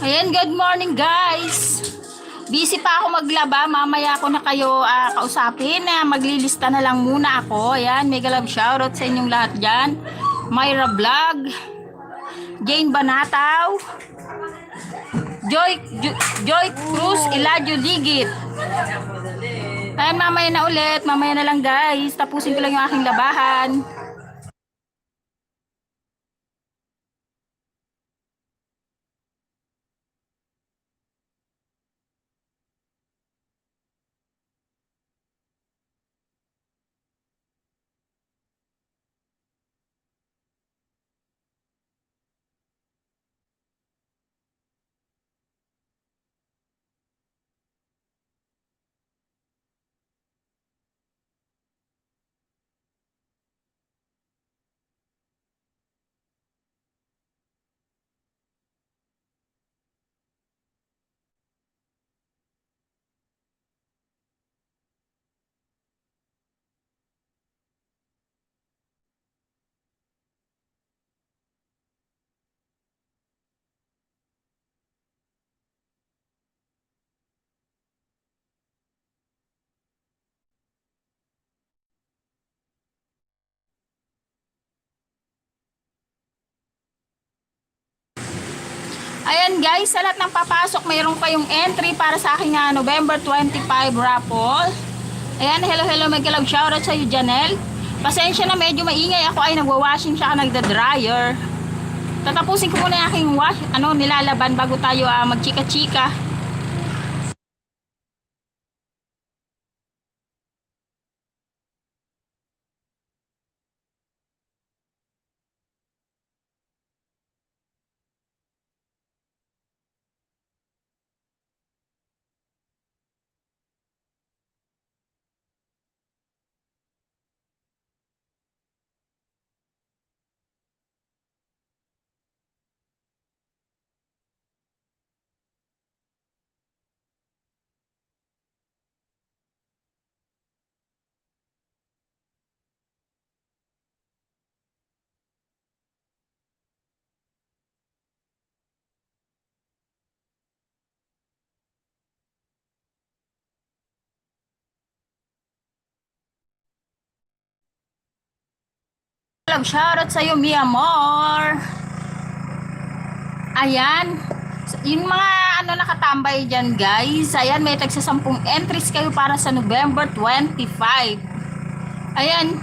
Ayan, good morning guys. Busy pa ako maglaba. Mamaya ako na kayo ah, kausapin. na maglilista na lang muna ako. Ayan, mega love shoutout sa inyong lahat dyan. Myra Vlog. Jane Banataw. Joy, Jo- Joy Cruz, Eladio Ligit. Ayan, mamaya na ulit. Mamaya na lang guys. Tapusin ko lang yung aking labahan. Ayan guys, sa lahat ng papasok, mayroon kayong entry para sa aking ah, November 25 raffle. Ayan, hello hello, may galab shoutout sa iyo Janelle. Pasensya na medyo maingay ako ay nagwa-washing siya nagda-dryer. Tatapusin ko muna yung aking wash, ano, nilalaban bago tayo ah, magchika-chika. Love shoutout sa iyo, mi amor. Ayan. Yung mga ano nakatambay dyan, guys. Ayan, may tagsa 10 entries kayo para sa November 25. Ayan.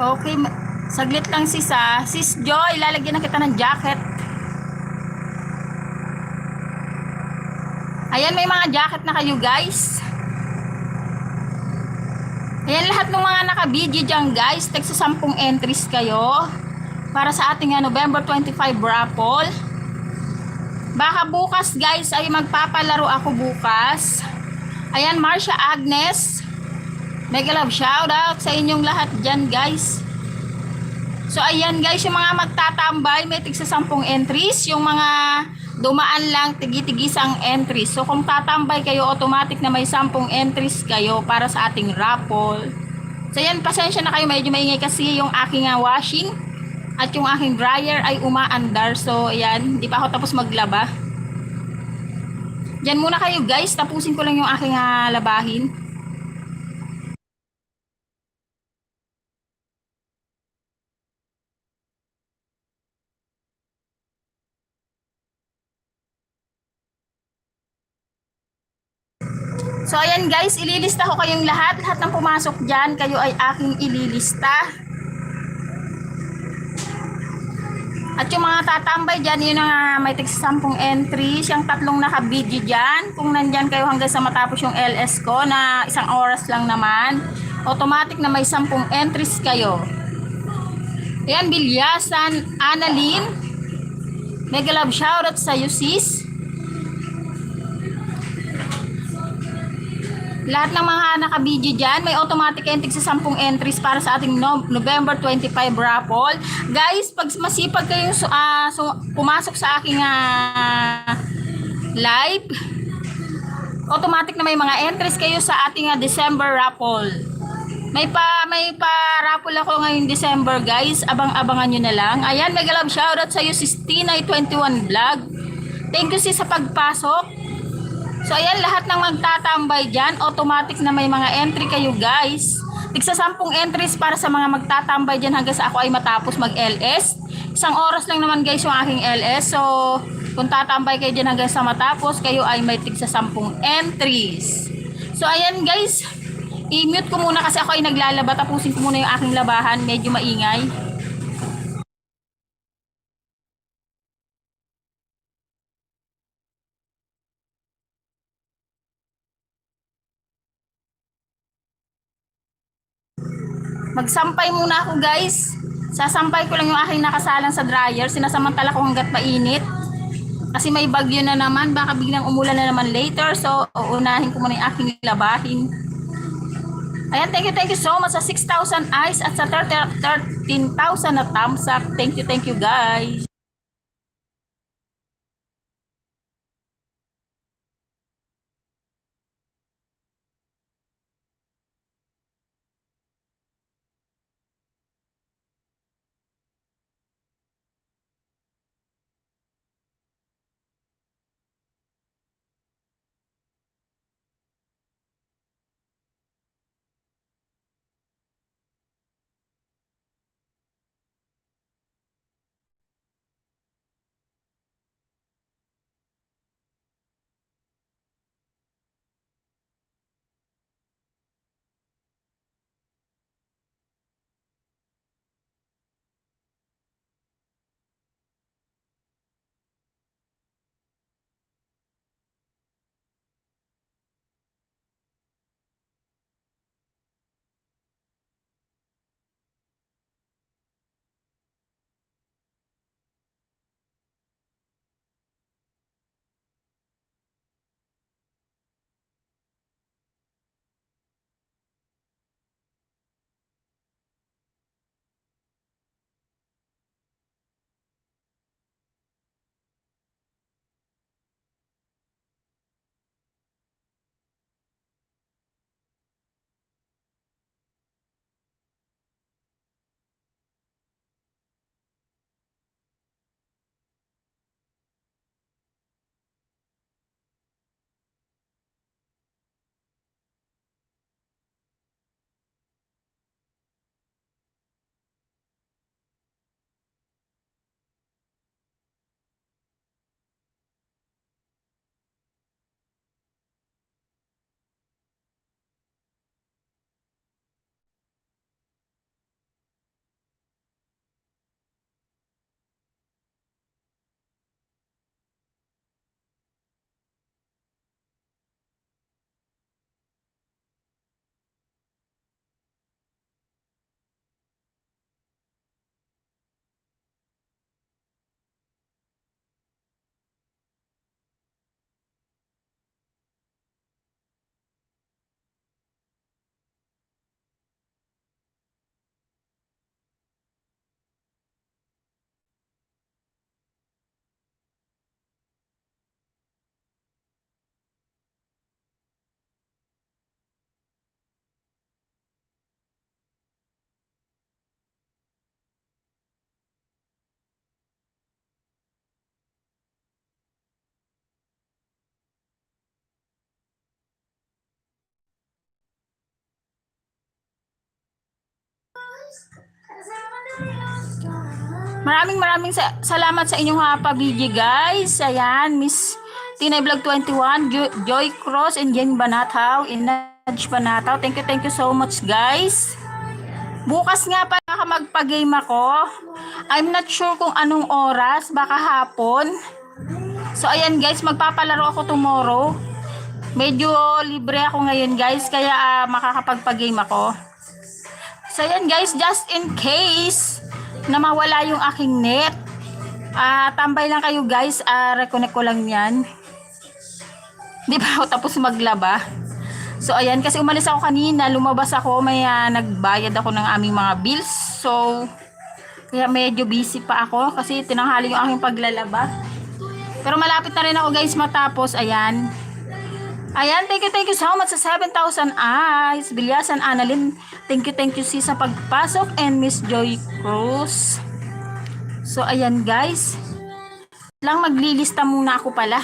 Okay. Saglit lang sis ah. Sis Joy, lalagyan na kita ng jacket. Ayan, may mga jacket na kayo, guys. Ayan lahat ng mga naka-video dyan guys, tag sa 10 entries kayo para sa ating ah, November 25 raffle. Baka bukas guys ay magpapalaro ako bukas. Ayan, Marcia Agnes. Mega love shoutout sa inyong lahat dyan guys. So ayan guys, yung mga magtatambay, may tig sa 10 entries. Yung mga dumaan lang, tigi-tigis ang entries. So kung tatambay kayo, automatic na may 10 entries kayo para sa ating raffle. So ayan, pasensya na kayo, medyo maingay kasi yung aking ah, washing at yung aking dryer ay umaandar. So ayan, hindi pa ako tapos maglaba. Diyan muna kayo guys, tapusin ko lang yung aking ah, labahin. So ayan guys, ililista ko kayong lahat. Lahat ng pumasok dyan, kayo ay aking ililista. At yung mga tatambay dyan, yun ang may tig 10 entries. Yung tatlong nakabidyo dyan. Kung nandyan kayo hanggang sa matapos yung LS ko na isang oras lang naman, automatic na may 10 entries kayo. Ayan, Bilyasan, Annalyn. Mega love shoutout sa iyo sis. Lahat ng mga nakabidyo dyan, may automatic entry sa 10 entries para sa ating no- November 25 raffle. Guys, pag masipag kayong su- ah, su- pumasok sa aking ah, live, automatic na may mga entries kayo sa ating ah, December raffle. May pa may pa raffle ako ngayong December, guys. Abang-abangan niyo na lang. Ayan, mega love shoutout sa iyo si Stinay21 Vlog. Thank you sis sa pagpasok. So ayan, lahat ng magtatambay dyan, automatic na may mga entry kayo guys. Tigsa 10 entries para sa mga magtatambay dyan hanggang sa ako ay matapos mag-LS. Isang oras lang naman guys yung aking LS. So kung tatambay kayo dyan hanggang sa matapos, kayo ay may tigsa 10 entries. So ayan guys, i-mute ko muna kasi ako ay naglalaba. Tapusin ko muna yung aking labahan, medyo maingay. Magsampay muna ako guys. Sasampay ko lang yung aking nakasalang sa dryer. Sinasamantala ko hanggat mainit. Kasi may bagyo na naman. Baka biglang umulan na naman later. So, uunahin ko muna yung aking labahin. Ayan, thank you, thank you so much sa 6,000 eyes at sa 13 13,000 na thumbs up. Thank you, thank you guys. Maraming maraming sa- salamat sa inyong BG guys. Ayan, Miss Tinay Vlog 21, Jo- Joy Cross and Jen Banataw, Inaj Banataw. Thank you, thank you so much guys. Bukas nga pa magpa-game ako. I'm not sure kung anong oras, baka hapon. So ayan guys, magpapalaro ako tomorrow. Medyo libre ako ngayon guys, kaya ah, makakapagpa-game ako. So yan guys, just in case na mawala yung aking net. Ah, tambay lang kayo guys, ah reconnect ko lang 'yan. Di pa ako tapos maglaba. So ayan, kasi umalis ako kanina, lumabas ako, may ah, nagbayad ako ng aming mga bills. So kaya medyo busy pa ako kasi tinanghali yung aking paglalaba. Pero malapit na rin ako guys matapos, ayan. Ayan, thank you, thank you so much sa 7,000 eyes. Bilyasan Annalyn, thank you, thank you sis sa pagpasok and Miss Joy Cruz. So, ayan guys. Lang maglilista muna ako pala.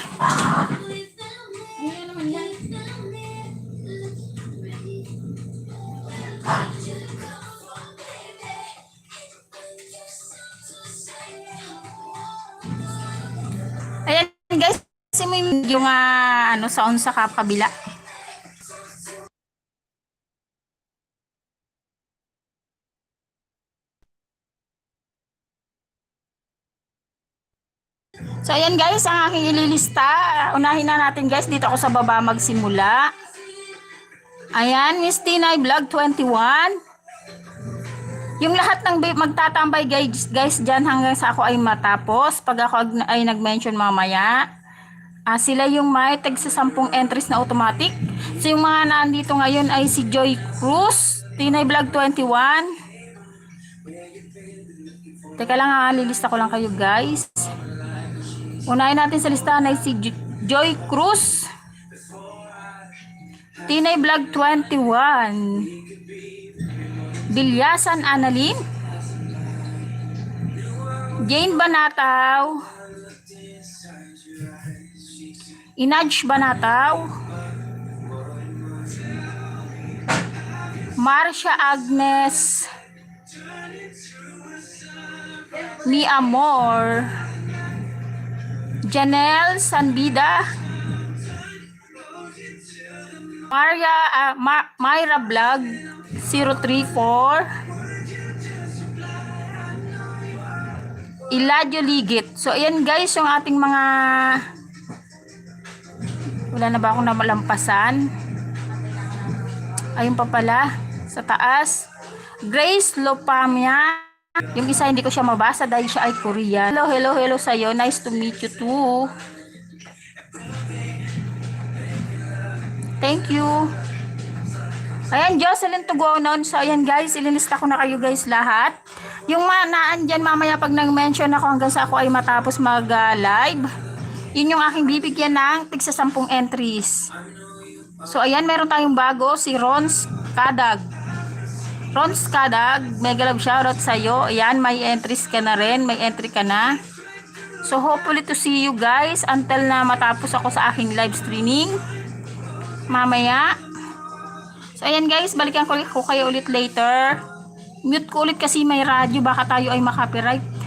Ayan guys, kasi mo yung yung ah, ano sa sa kabila. So ayan guys, ang aking ililista. Unahin na natin guys, dito ako sa baba magsimula. Ayan, Miss Tinay Vlog 21. Yung lahat ng ba- magtatambay guys, guys dyan hanggang sa ako ay matapos. Pag ako ay nag-mention mamaya, ah, sila yung may tag sa 10 entries na automatic. So yung mga nandito ngayon ay si Joy Cruz, Tinay Vlog 21. Teka lang, ah, lilista ko lang kayo guys. Unahin natin sa listahan ay si Jo- Joy Cruz. Tinay Vlog 21. Bilyasan Annalyn. Jane Banataw. Inaj Banataw. Marcia Agnes. Mi Amor. Janelle Sanbida. Maria, ah, Ma- Myra Vlog 034. Iladio Ligit. So, ayan guys, yung ating mga wala na ba akong namalampasan? Ayun pa pala, sa taas. Grace Lopamia. Yung isa hindi ko siya mabasa dahil siya ay Korean. Hello, hello, hello sa'yo. Nice to meet you too. Thank you. Ayan, Jocelyn Tugonon. So, ayan guys, ililista ko na kayo guys lahat. Yung mga naan dyan mamaya pag nag-mention ako hanggang sa ako ay matapos mag-live. Yun yung aking bibigyan ng tig sa 10 entries. So, ayan, meron tayong bago, si Rons Kadag. Rons Kadag, mega love shoutout sa'yo. Ayan, may entries ka na rin, may entry ka na. So, hopefully to see you guys until na matapos ako sa aking live streaming. Mamaya. So, ayan guys, balikan ko, ko kayo ulit later. Mute ko ulit kasi may radyo, baka tayo ay makopyright.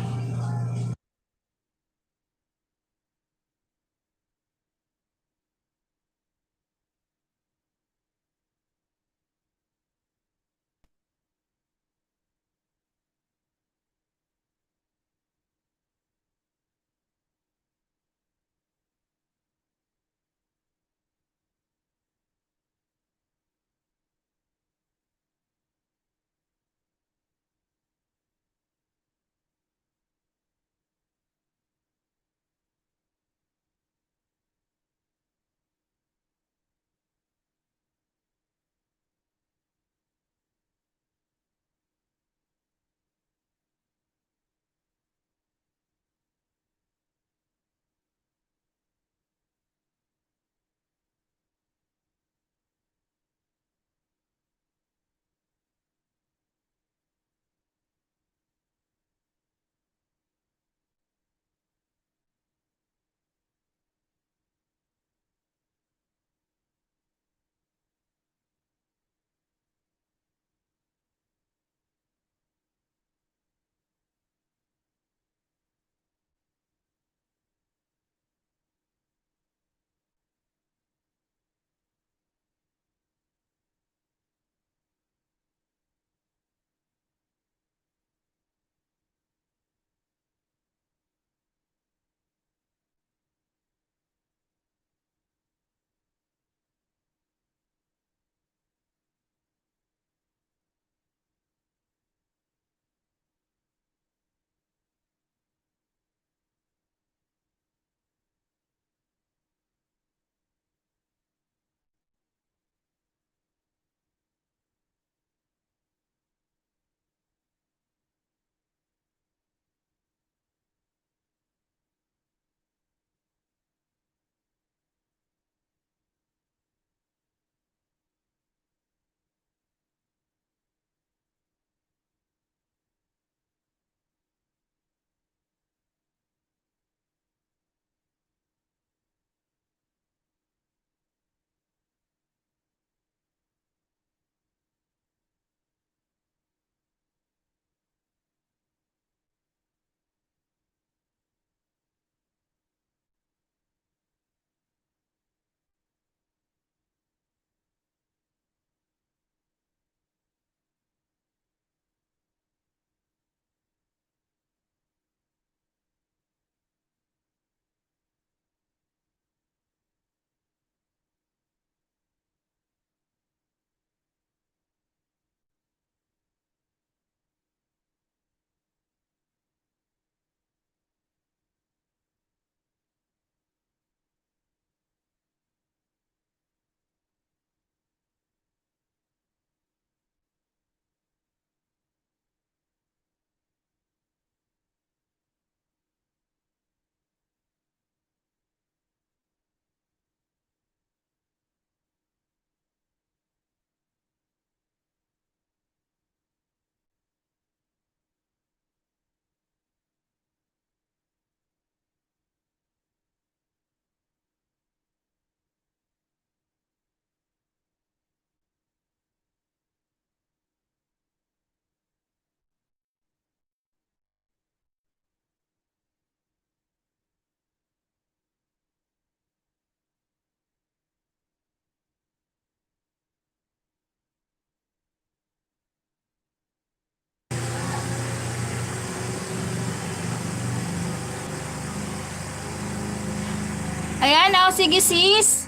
Ayan, oh, sige sis.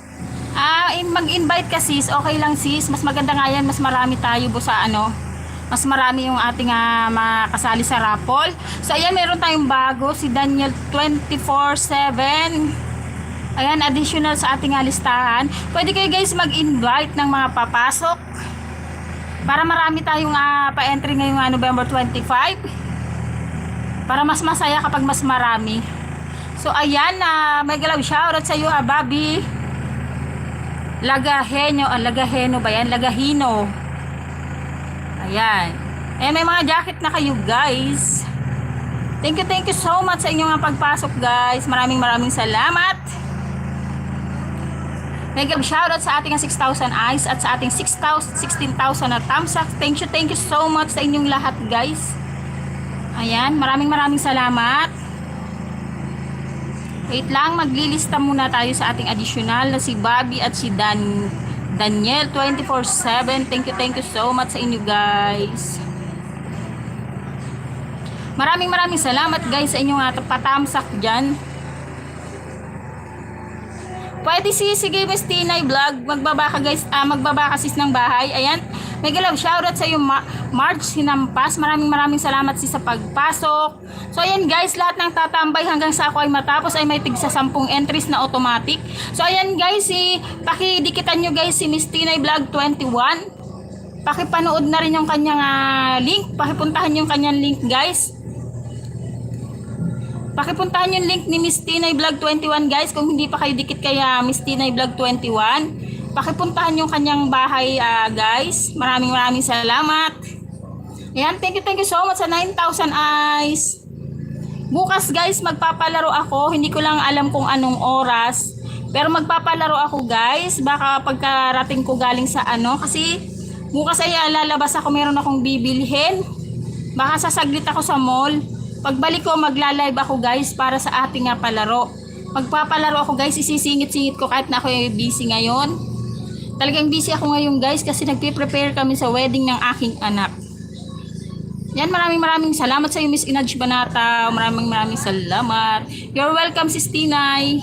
Ah, in- mag-invite ka sis. Okay lang sis. Mas maganda nga yan. Mas marami tayo bo sa ano. Mas marami yung ating ah, makasali sa raffle. So ayan, meron tayong bago. Si Daniel 24-7. Ayan, additional sa ating ah, listahan. Pwede kayo guys mag-invite ng mga papasok. Para marami tayong ah, pa-entry ngayong ah, November 25. Para mas masaya kapag mas marami. So ayan na may galaw shoutout sa iyo ha Bobby. Lagaheno, ah, Lagaheno ba yan? Lagahino. Ayan. Eh may mga jacket na kayo guys. Thank you, thank you so much sa inyong pagpasok guys. Maraming maraming salamat. Mega shoutout sa ating 6,000 eyes at sa ating 6,000, 16,000 na thumbs up. Thank you, thank you so much sa inyong lahat guys. Ayan, maraming maraming salamat. Wait lang, maglilista muna tayo sa ating additional na si Bobby at si Dan Daniel 24/7. Thank you, thank you so much sa inyo guys. Maraming maraming salamat guys sa inyong uh, patamsak dyan. Pwede si sige Miss Tinay Vlog, magbaba ka guys, ah, magbaba ka sis ng bahay. Ayan. Galaw shoutout sa iyo Ma- Marge Sinampas. Maraming maraming salamat sis sa pagpasok. So ayan guys, lahat ng tatambay hanggang sa ako ay matapos ay may tig sa 10 entries na automatic. So ayan guys, si pakidikitan nyo guys si Miss Tinay Vlog 21. Pakipanood na rin yung kanyang ah, link. Pakipuntahan yung kanyang link guys. Pakipuntahan yung link ni Miss Tinay Vlog 21 guys kung hindi pa kayo dikit kaya Miss Tinay Vlog 21. Pakipuntahan yung kanyang bahay ah, guys. Maraming maraming salamat. Ayan, thank you, thank you so much sa 9,000 eyes. Bukas guys, magpapalaro ako. Hindi ko lang alam kung anong oras. Pero magpapalaro ako guys. Baka pagkarating ko galing sa ano. Kasi bukas ay ah, lalabas ako. Meron akong bibilhin. Baka sasaglit ako sa mall. Pagbalik ko, magla-live ako guys para sa ating nga palaro. Magpapalaro ako guys, isisingit-singit ko kahit na ako busy ngayon. Talagang busy ako ngayon guys kasi nagpe-prepare kami sa wedding ng aking anak. Yan, maraming maraming salamat sa iyo Miss Inaj Banata. Maraming maraming salamat. You're welcome, Sis Tinay.